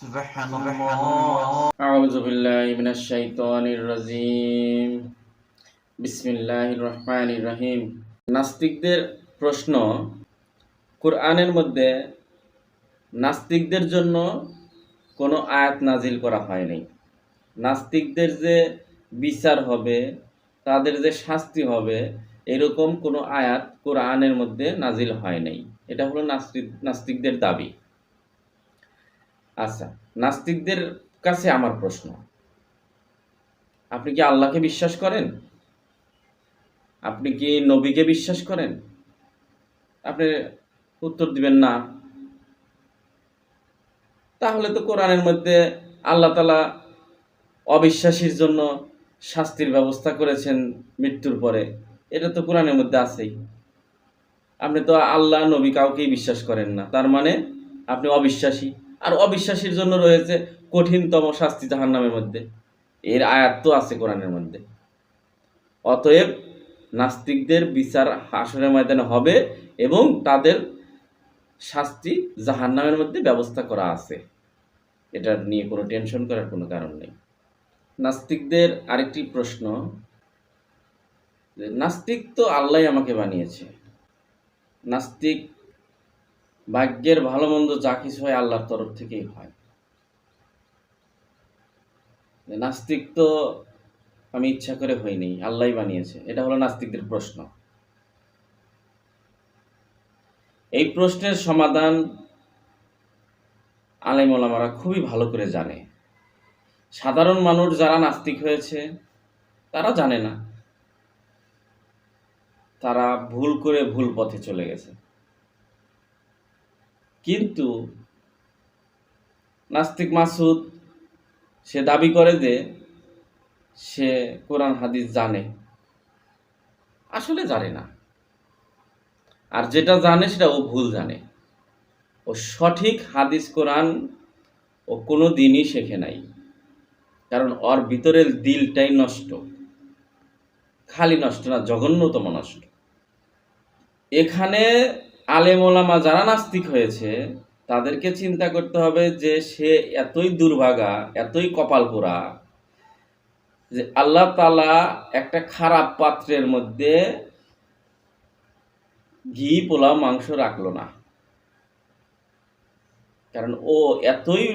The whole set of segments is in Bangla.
سبحان الله أعوذ بالله من الشيطان الرجيم بسم الله الرحمن الرحيم নাস্তিকদের প্রশ্ন কোরআনের মধ্যে নাস্তিকদের জন্য কোনো আয়াত নাজিল করা হয়নি নাস্তিকদের যে বিচার হবে তাদের যে শাস্তি হবে এরকম কোনো আয়াত কোরআনের মধ্যে নাজিল হয় নাই এটা হলো নাস্তিক নাস্তিকদের দাবি আচ্ছা নাস্তিকদের কাছে আমার প্রশ্ন। আপনি কি আল্লাহকে বিশ্বাস করেন? আপনি কি নবীকে বিশ্বাস করেন? আপনি উত্তর দিবেন না। তাহলে তো কোরআনের মধ্যে আল্লাহ তালা অবিশ্বাসীর জন্য শাস্তির ব্যবস্থা করেছেন মৃত্যুর পরে। এটা তো কোরআনের মধ্যে আছেই। আপনি তো আল্লাহ নবী কাউকেই বিশ্বাস করেন না। তার মানে আপনি অবিশ্বাসী। আর অবিশ্বাসীর জন্য রয়েছে কঠিনতম শাস্তি জাহান্নামের মধ্যে। এর আয়াত তো আছে কোরআনের মধ্যে। অতএব নাস্তিকদের বিচার হাসরের ময়দানে হবে এবং তাদের শাস্তি জাহান্নামের মধ্যে ব্যবস্থা করা আছে। এটা নিয়ে কোনো টেনশন করার কোনো কারণ নেই। নাস্তিকদের আরেকটি প্রশ্ন নাস্তিক তো আল্লাহ আমাকে বানিয়েছে। নাস্তিক ভাগ্যের ভালো মন্দ যা কিছু হয় আল্লাহর তরফ থেকেই হয়। নাস্তিক তো আমি ইচ্ছা করে হইনি আল্লাহই বানিয়েছে। এটা হলো নাস্তিকদের প্রশ্ন। এই প্রশ্নের সমাধান আলেমোলামারা খুবই ভালো করে জানে। সাধারণ মানুষ যারা নাস্তিক হয়েছে, তারা জানে না। তারা ভুল করে ভুল পথে চলে গেছে। কিন্তু নাস্তিক মাসুদ সে দাবি করে যে সে কোরআন, হাদিস জানে। আসলে জানে না। আর যেটা জানে সেটা ও ভুল জানে। ও সঠিক হাদিস, কোরআন ও কোনো দিনই শেখে নাই। কারণ ওর ভিতরের দিলটাই নষ্ট। খালি নষ্ট না, জঘন্যতম নষ্ট। এখানে আলেমোলামা যারা নাস্তিক হয়েছে, তাদেরকে চিন্তা করতে হবে যে সে এতই দুর্ভাগা, এতই কপাল পোড়া যে আল্লাহ তালা একটা খারাপ পাত্রের মধ্যে ঘি, পোলাও, মাংস রাখল না। কারণ ও এতই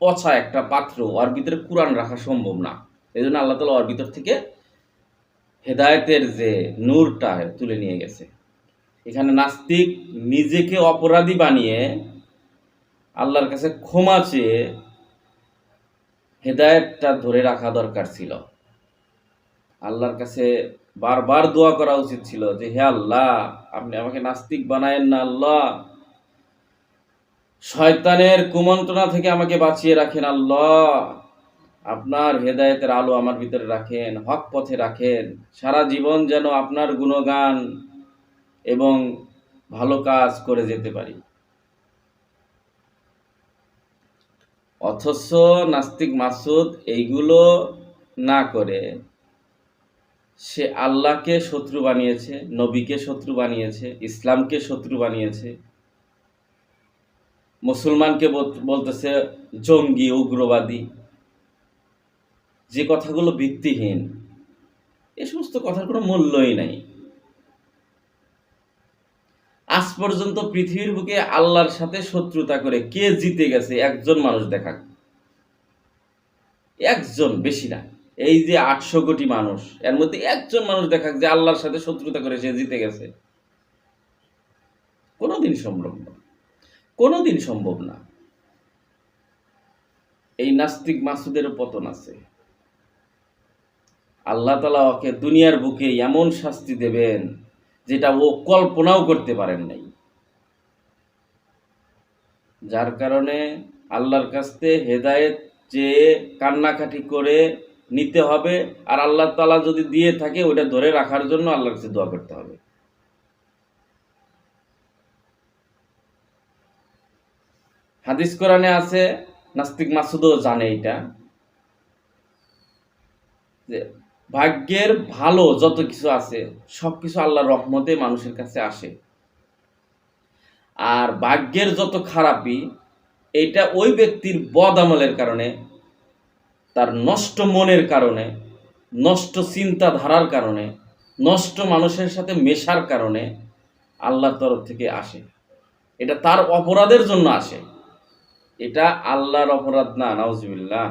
পচা একটা পাত্র, ওর ভিতরে কোরআন রাখা সম্ভব না। এই জন্য আল্লাহ তালা ওর ভিতর থেকে হেদায়েতের যে নূরটা তুলে নিয়ে গেছে। এখানে নাস্তিক নিজেকে অপরাধী বানিয়ে আল্লাহর কাছে ক্ষমা চেয়ে হেদায়েতটা ধরে রাখা দরকার ছিল। আল্লাহর কাছে বারবার দোয়া করা উচিত ছিল যে, হে আল্লাহ, আপনি আমাকে নাস্তিক বানায়েন না, আল্লাহ। শয়তানের কুমন্ত্রণা থেকে আমাকে বাঁচিয়ে রাখেন, আল্লাহ। আপনার হেদায়েতের আলো আমার ভিতরে রাখেন, হক পথে রাখেন। সারা জীবন যেন আপনার গুণগান এবং ভালো কাজ করে যেতে পারি। অথচ নাস্তিক মাসুদ এইগুলো না করে সে আল্লাহকে শত্রু বানিয়েছে, নবীকে শত্রু বানিয়েছে, ইসলামকে শত্রু বানিয়েছে। মুসলমানকে বল- বলতেছে জঙ্গি, উগ্রবাদী। যে কথাগুলো ভিত্তিহীন, এ সমস্ত কথার কোনো মূল্যই নাই। পর্যন্ত পৃথিবীর বুকে আল্লাহর সাথে শত্রুতা করে কে জিতে গেছে? একজন মানুষ দেখাক। একজন, বেশি না। এই যে আটশো কোটি মানুষ, এর মধ্যে একজন মানুষ দেখাক যে আল্লাহর সাথে শত্রুতা করে সে জিতে গেছে। কোনোদিন সম্ভব না। কোনোদিন সম্ভব না। এই নাস্তিক মাসুদের পতন আছে। আল্লাহ তালা ওকে দুনিয়ার বুকে এমন শাস্তি দেবেন যেটা ও কল্পনাও করতে পারেন নাই। যার কারণে আল্লাহর কাছ হেদায়েত চেয়ে কান্নাকাটি করে নিতে হবে, আর আল্লাহ তালা যদি দিয়ে থাকে ওটা ধরে রাখার জন্য আল্লাহর কাছে দোয়া করতে হবে। হাদিস কোরআনে আছে, নাস্তিক মাসুদও জানে এটা, যে ভাগ্যের ভালো যত কিছু আছে সব কিছু আল্লাহর রহমতে মানুষের কাছে আসে। আর ভাগ্যের যত খারাপই, এটা ওই ব্যক্তির বদ আমলের কারণে, তার নষ্ট মনের কারণে, নষ্ট চিন্তাধারার কারণে, নষ্ট মানুষের সাথে মেশার কারণে আল্লাহর তরফ থেকে আসে। এটা তার অপরাধের জন্য আসে। এটা আল্লাহর অপরাধ না, নাউজবিল্লাহ।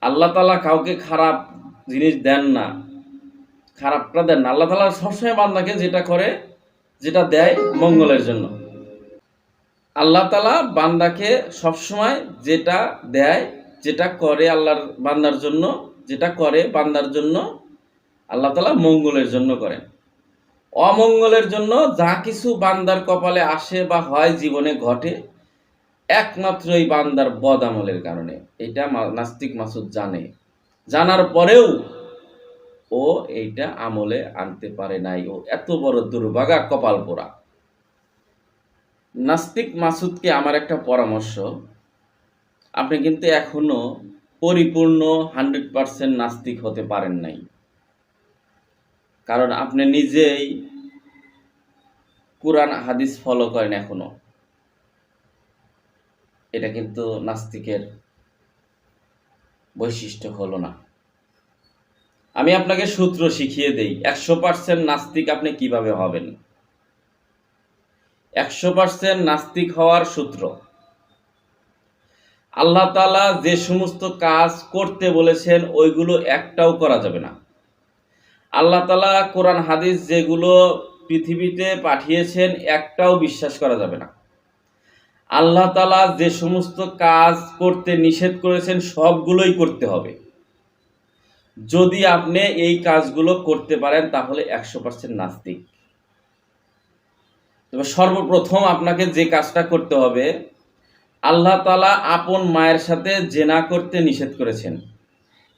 আল্লাহ তালা কাউকে খারাপ জিনিস দেন না। খারাপটা দেন না। আল্লাহ তালা সবসময় বান্দাকে যেটা করে, যেটা দেয় মঙ্গলের জন্য। আল্লাহ তালা বান্দাকে সবসময় যেটা দেয়, যেটা করে আল্লাহর বান্দার জন্য, যেটা করে বান্দার জন্য, আল্লাহ তালা মঙ্গলের জন্য করেন। অমঙ্গলের জন্য যা কিছু বান্দার কপালে আসে বা হয় জীবনে ঘটে একমাত্র এই বান্দার বদ আমলের কারণে। এটা নাস্তিক মাসুদ জানে। জানার পরেও ও এইটা আমলে আনতে পারে নাই। ও এত বড় দুর্ভাগা কপাল পোড়া। নাস্তিক মাসুদকে আমার একটা পরামর্শ। আপনি কিন্তু এখনও পরিপূর্ণ হান্ড্রেড পারসেন্ট নাস্তিক হতে পারেন নাই। কারণ আপনি নিজেই কোরআন, হাদিস ফলো করেন এখনও। এটা কিন্তু নাস্তিকের বৈশিষ্ট্য হলো না। আমি আপনাকে সূত্র শিখিয়ে দেই, একশো পার্সেন্ট নাস্তিক আপনি কীভাবে হবেন? একশো পার্সেন্ট নাস্তিক হওয়ার সূত্র। আল্লাহ তালা যে সমস্ত কাজ করতে বলেছেন, ওইগুলো একটাও করা যাবে না। আল্লাহ তালা কোরআন হাদিস যেগুলো পৃথিবীতে পাঠিয়েছেন, একটাও বিশ্বাস করা যাবে না। আল্লাহ তালা যে সমস্ত কাজ করতে নিষেধ করেছেন, সবগুলোই করতে হবে। যদি আপনি এই কাজগুলো করতে পারেন, তাহলে একশো পার্সেন্ট নাস্তিক। তবে সর্বপ্রথম আপনাকে যে কাজটা করতে হবে, আল্লাহ তালা আপন মায়ের সাথে জেনা করতে নিষেধ করেছেন।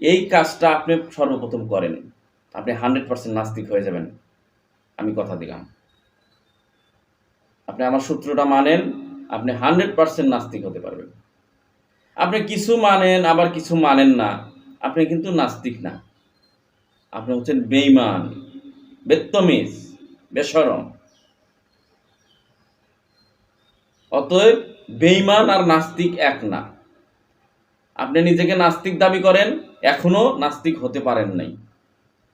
এই কাজটা আপনি সর্বপ্রথম করেন। আপনি হান্ড্রেড পার্সেন্ট নাস্তিক হয়ে যাবেন। আমি কথা দিলাম। আপনি আমার সূত্রটা মানেন। আপনি হান্ড্রেড পার্সেন্ট নাস্তিক হতে পারবেন। আপনি কিছু মানেন, আবার কিছু মানেন না। আপনি কিন্তু নাস্তিক না। আপনি হচ্ছেন বেইমান বেত্তমিজ, বেসরম। অতএব বেইমান আর নাস্তিক এক না। আপনি নিজেকে নাস্তিক দাবি করেন, এখনও নাস্তিক হতে পারেন নাই।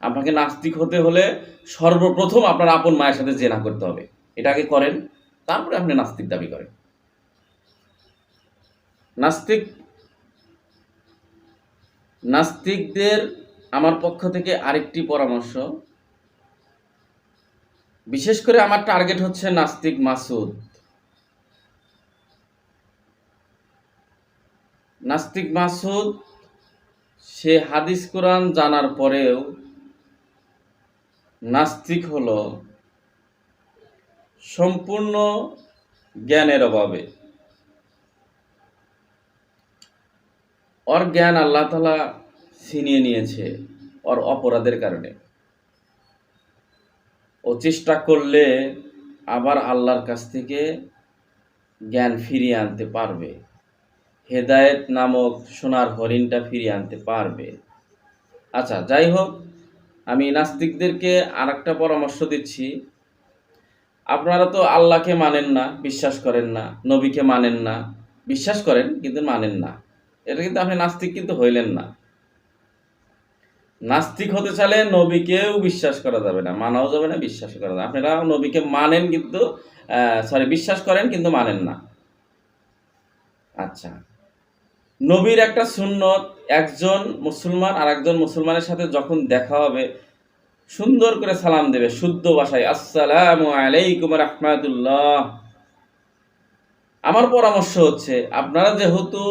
আপনাকে নাস্তিক হতে হলে সর্বপ্রথম আপনার আপন মায়ের সাথে জেনা করতে হবে। এটা আগে করেন, তারপরে আপনি নাস্তিক দাবি করেন। নাস্তিক, নাস্তিকদের আমার পক্ষ থেকে আরেকটি পরামর্শ। বিশেষ করে আমার টার্গেট হচ্ছে নাস্তিক মাসুদ। নাস্তিক মাসুদ, সে হাদিস কোরআন জানার পরেও নাস্তিক হলো সম্পূর্ণ জ্ঞানের অভাবে। ওর জ্ঞান আল্লাহ তালা ছিনিয়ে নিয়েছে ওর অপরাধের কারণে। ও চেষ্টা করলে আবার আল্লাহর কাছ থেকে জ্ঞান ফিরিয়ে আনতে পারবে। হেদায়েত নামক সোনার হরিণটা ফিরিয়ে আনতে পারবে। আচ্ছা যাই হোক, আমি নাস্তিকদেরকে আর একটা পরামর্শ দিচ্ছি। আপনারা তো আল্লাহকে মানেন না, বিশ্বাস করেন না, নবীকে মানেন না। বিশ্বাস করেন, কিন্তু মানেন না। এটা কিন্তু আপনি নাস্তিক কিন্তু হইলেন না। নাস্তিক হতে চাইলে নবীকেও বিশ্বাস করা যাবে না, মানাও যাবে না, বিশ্বাস করা যাবে আপনারা নবীকে মানেন কিন্তু সরি বিশ্বাস করেন কিন্তু মানেন না। আচ্ছা। নবীর একটা সুন্নত, একজন মুসলমান আর একজন মুসলমানের সাথে যখন দেখা হবে, সুন্দর করে সালাম দেবে, শুদ্ধ ভাষায়, আসসালাম আলাইকুম রহমাতুল্লাহ। আমার পরামর্শ হচ্ছে, আপনারা যেহেতু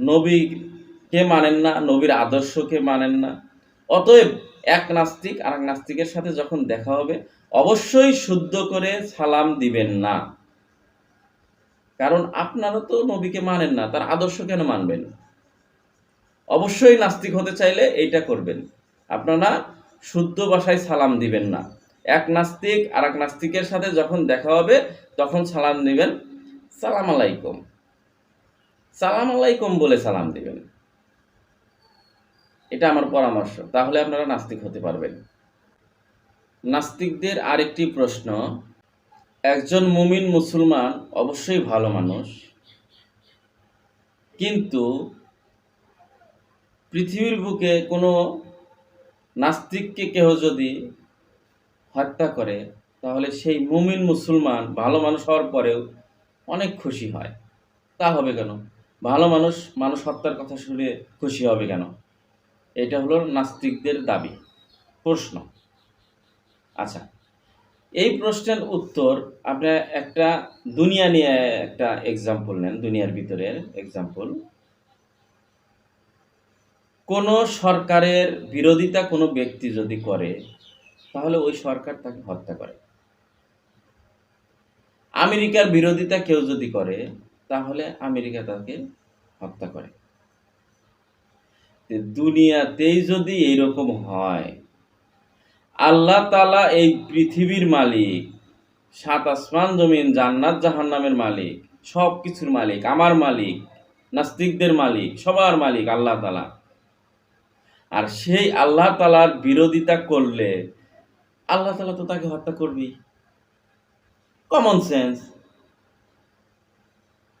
নবীকে মানেন না, নবীর আদর্শকে মানেন না। অতএব এক নাস্তিক আর এক নাস্তিকের সাথে যখন দেখা হবে, অবশ্যই শুদ্ধ করে সালাম দিবেন না। কারণ আপনারা তো নবীকে মানেন না, তার আদর্শ কেন মানবেন? অবশ্যই নাস্তিক হতে চাইলে এইটা করবেন। আপনারা শুদ্ধ ভাষায় সালাম দিবেন না। এক নাস্তিক আর এক নাস্তিকের সাথে যখন দেখা হবে, তখন সালাম দিবেন। সালাম আলাইকুম। সালাম আলাইকুম বলে সালাম দিবেন। এটা আমার পরামর্শ। তাহলে আপনারা নাস্তিক হতে পারবেন। নাস্তিকদের আরেকটি প্রশ্ন, একজন মুমিন মুসলমান অবশ্যই ভালো মানুষ, কিন্তু পৃথিবীর বুকে কোনো নাস্তিককে কেহ যদি হত্যা করে, তাহলে সেই মুমিন মুসলমান ভালো মানুষ হওয়ার পরেও অনেক খুশি হয়। তা হবে কেন? ভালো মানুষ মানুষ হত্যার কথা শুনে খুশি হবে কেন? এটা হলো নাস্তিকদের দাবি। প্রশ্ন। আচ্ছা এই প্রশ্নের উত্তর আপনি একটা দুনিয়া নিয়ে একটা এক্সাম্পল নেন, দুনিয়ার ভিতরের এক্সাম্পল কোনো সরকারের বিরোধিতা কোনো ব্যক্তি যদি করে, তাহলে ওই সরকার তাকে হত্যা করে। আমেরিকার বিরোধিতা কেউ যদি করে তাহলে আমেরিকা তাকে হত্যা করে। দুনিয়াতেই যদি এইরকম হয়, আল্লাহ তালা এই পৃথিবীর মালিক, সাত আসমান জমিন, জান্নাত, জাহান্নামের মালিক সব কিছুর মালিক, আমার মালিক, নাস্তিকদের মালিক, সবার মালিক আল্লাহ তালা আর সেই আল্লাহ তালার বিরোধিতা করলে আল্লাহ তালা তো তাকে হত্যা করবেই। কমন সেন্স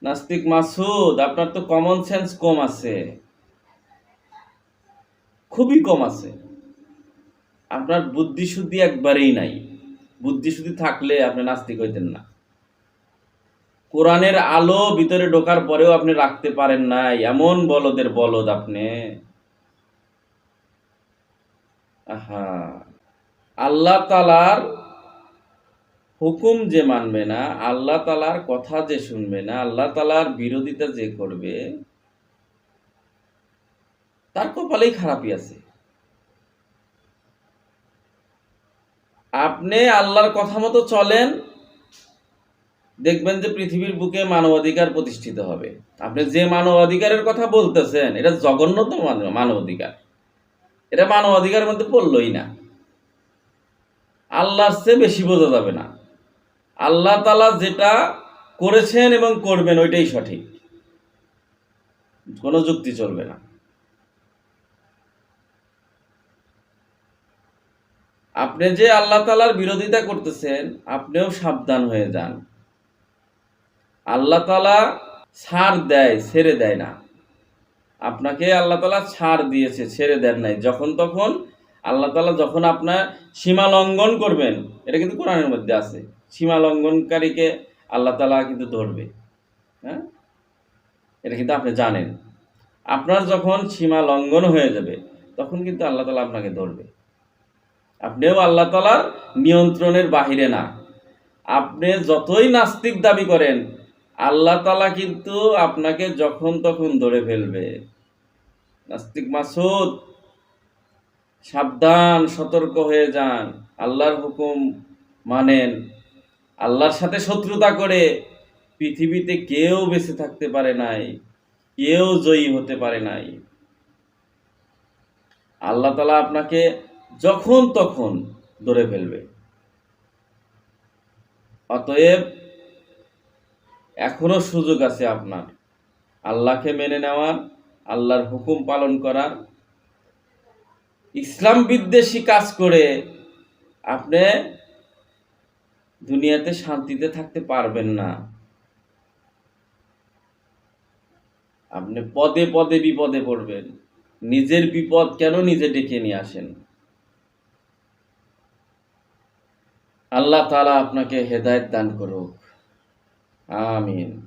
নাস্তিক মাসুদ, আপনার তো কমন সেন্স কম আছে। খুবই কম আছে। আপনার বুদ্ধি শুদ্ধি একবারেই নাই। বুদ্ধি শুদ্ধি থাকলে আপনি নাস্তিক হইতেন না। কোরআনের আলো ভিতরে ঢোকার পরেও আপনি রাখতে পারেন নাই। এমন বলদের বলদ আপনি। আল্লাহ তালার হুকুম যে মানবে না, আল্লাহ তালার কথা যে শুনবে না, আল্লাহ তালার বিরোধিতা যে করবে, তার কপালেই খারাপই আছে। আপনি আল্লাহর কথা মতো চলেন, দেখবেন যে পৃথিবীর বুকে মানবাধিকার প্রতিষ্ঠিত হবে। আপনি যে মানবাধিকারের কথা বলতেছেন, এটা জঘন্যতম মান- মানবাধিকার। এটা মানবাধিকারের মধ্যে পড়লই না। আল্লাহর চেয়ে বেশি বোঝা যাবে না। আল্লাহ তালা যেটা করেছেন এবং করবেন ওইটাই সঠিক। কোনো যুক্তি চলবে না। আপনি যে আল্লাহ তালার বিরোধিতা করতেছেন, আপনিও সাবধান হয়ে যান। আল্লাহ তালা ছাড় দেয়, ছেড়ে দেয় না। আপনাকে আল্লাহ তালা ছাড় দিয়েছে, ছেড়ে দেন নাই। যখন তখন আল্লাহ তালা যখন আপনার সীমা লঙ্ঘন করবেন, এটা কিন্তু কোরআনের মধ্যে আছে। সীমা লঙ্ঘনকারীকে আল্লাহ তালা কিন্তু ধরবে। হ্যাঁ? এটা কিন্তু আপনি জানেন। আপনার যখন সীমা লঙ্ঘন হয়ে যাবে, তখন কিন্তু আল্লাহ তালা আপনাকে ধরবে। আপনিও আল্লাহ তালার নিয়ন্ত্রণের বাহিরে না। আপনি যতই নাস্তিক দাবি করেন, আল্লাহ তালা কিন্তু আপনাকে যখন তখন ধরে ফেলবে। নাস্তিক মাসুদ, সাবধান, সতর্ক হয়ে যান। আল্লাহর হুকুম মানেন। আল্লাহর সাথে শত্রুতা করে পৃথিবীতে কেউ বেঁচে থাকতে পারে নাই, কেউ জয়ী হতে পারে নাই। আল্লাহ তালা আপনাকে যখন তখন ধরে ফেলবে। অতএব এখনও সুযোগ আছে আপনার। আল্লাহকে মেনে নেওয়ার, আল্লাহর হুকুম পালন করার। ইসলাম বিদ্বেষী কাজ করে আপনি দুনিয়াতে শান্তিতে থাকতে পারবেন না। আপনি পদে পদে বিপদে পড়বেন। নিজের বিপদ কেন নিজে ডেকে নিয়ে আসেন? আল্লাহ তালা আপনাকে হেদায়ত দান করুক। আমিন।